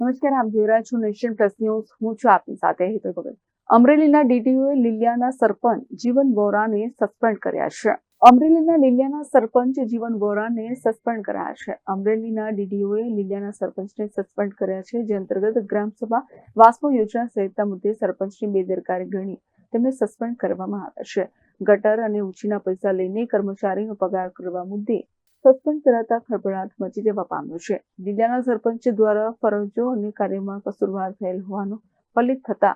નમસ્કાર, આપ જોઈ રહ્યા છો નેશન પ્લસ ન્યૂઝ. હું છું આપની સાથે હેતુ ભગત. અમરેલીના ડીડીઓએ લીલિયાના સરપંચ જીવન વોરાને સસ્પેન્ડ કર્યા છે. અમરેલીના લીલિયાના સરપંચ જીવન વોરાને સસ્પેન્ડ કર્યા છે. અમરેલીના ડીડીઓએ લીલિયાના સરપંચને સસ્પેન્ડ કર્યા છે, જે અંતર્ગત ગ્રામસભા વાસ્મો યોજના સહિતના મુદ્દે સરપંચની બેદરકારી ગણી તેમને સસ્પેન્ડ કરવામાં આવ્યા છે. ગટર અને ઉછીના પૈસા લઈને કર્મચારીનો પગાર કરવા મુદ્દે સસ્પેન્ડ કરાતા ખળભળાટ મચી જવા પામ્યો છે. જિલ્લાના સરપંચ દ્વારા ફરજો અને કાર્યમાં કસૂરવાર થયેલ હોવાનું ફલિત થતા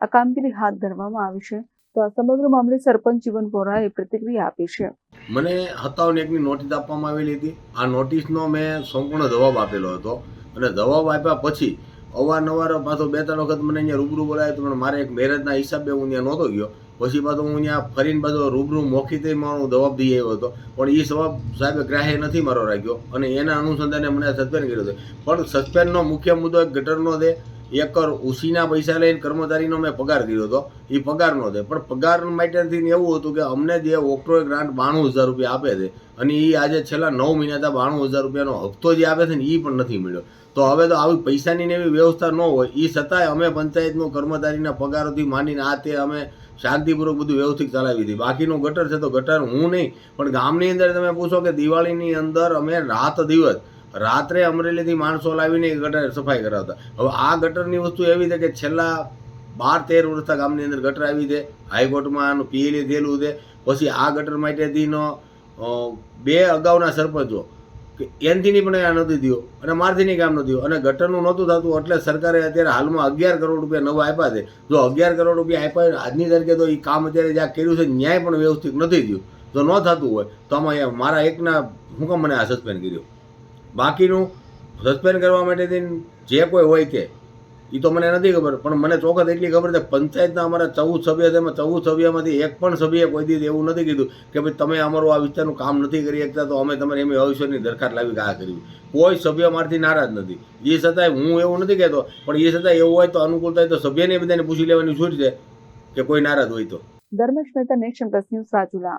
આ કામગીરી હાથ ધરવામાં આવી છે. તો આ સમગ્ર મામલે સરપંચ જીવન વોરાએ પ્રતિક્રિયા આપી છે. મને સત્તાવન એકની નોટિસ આપવામાં આવેલી હતી. આ નોટિસનો મેં સંપૂર્ણ જવાબ આપેલો હતો અને જવાબ આપ્યા પછી અવારનવાર પાછો બે, ત્રણ વખત મને અહીંયા રૂબરૂ બોલાવ્યો પણ મારે એક મેરેજના હિસાબે હું ત્યાં નહોતો ગયો. પછી પાછો હું ત્યાં ફરીને પાછો રૂબરૂ મોખીતે મારો જવાબ દઈ આવ્યો હતો. પણ એ જવાબ સાહેબે ગ્રાહ્ય નથી મારો રાખ્યો. અને એના અનુસંધાને મને સસ્પેન્ડ કર્યો હતો. પણ સસ્પેન્ડનો મુખ્ય મુદ્દો ગટરનો છે. એકર ઉસીના પૈસા લઈને કર્મચારીનો મેં પગાર કર્યો હતો. એ પગારનો છે. પણ પગાર માટેથી એવું હતું કે અમને જે ઓક્ટ્રોય ગ્રાન્ટ બાણું હજાર રૂપિયા આપે છે. અને એ આજે છેલ્લા નવ મહિનાથી બાણું હજાર રૂપિયાનો હપ્તો જે આપે છે ને એ પણ નથી મળ્યો. તો હવે તો આવી પૈસાની એવી વ્યવસ્થા ન હોય. એ છતાંય અમે પંચાયતનો કર્મચારીના પગારોથી માંડીને આ તે અમે શાંતિપૂર્વક બધું વ્યવસ્થિત ચલાવી હતી બાકીનું ગટર છે તો ગટર હું નહીં, પણ ગામની અંદર તમે પૂછો કે દિવાળીની અંદર અમે રાત દિવસ, રાત્રે અમરેલીથી માણસો લાવીને ગટર સફાઈ કરાવતા. હવે આ ગટરની વસ્તુ એવી છે કે છેલ્લા બાર તેર વર્ષથી ગામની અંદર ગટર આવી છે, હાઈકોર્ટમાં આનું પીએલએ થયેલું છે. પછી આ ગટર માટેથીનો બે અગાઉના સરપંચો કે એનથીની પણ આ નથી થયો અને મારથીની કામ થયું. અને ગટરનું નહોતું થતું એટલે સરકારે અત્યારે હાલમાં અગિયાર કરોડ રૂપિયા નવા આપ્યા છે. જો અગિયાર કરોડ રૂપિયા આપ્યા આજની તારીખે તો એ કામ અત્યારે જ્યાં કર્યું છે, ન્યાય પણ વ્યવસ્થિત નથી થયું. જો ન થતું હોય, તો આમાં મારા એકના, હું કામ મને આ સસ્પેન્ડ કર્યો. બાકીનું સસ્પેન્ડ કરવા માટે જે કોઈ હોય કે એ તો મને નથી ખબર, પણ મને ચોક્કસ એટલી ખબર છે પંચાયતના અમારા ચૌદ સભ્ય છે, એમાં ચૌદ સભ્યમાંથી એક પણ સભ્યએ કોઈ દીધું એવું નથી કીધું કે ભાઈ તમે અમારું આ વિસ્તારનું કામ નથી કરી શકતા, તો અમે તમારે એમ ભવિષ્યની દરખાસ્ત લાવી આ કર્યું કોઈ સભ્ય મારથી નારાજ નથી. એ છતાંય હું એવું નથી કહેતો, પણ એ છતાંય એવું હોય તો અનુકૂળ થાય તો સભ્યને બધાને પૂછી લેવાની છૂટ છે કે કોઈ નારાજ હોય તો. Dharmesh Mehta nation plus news Rajula.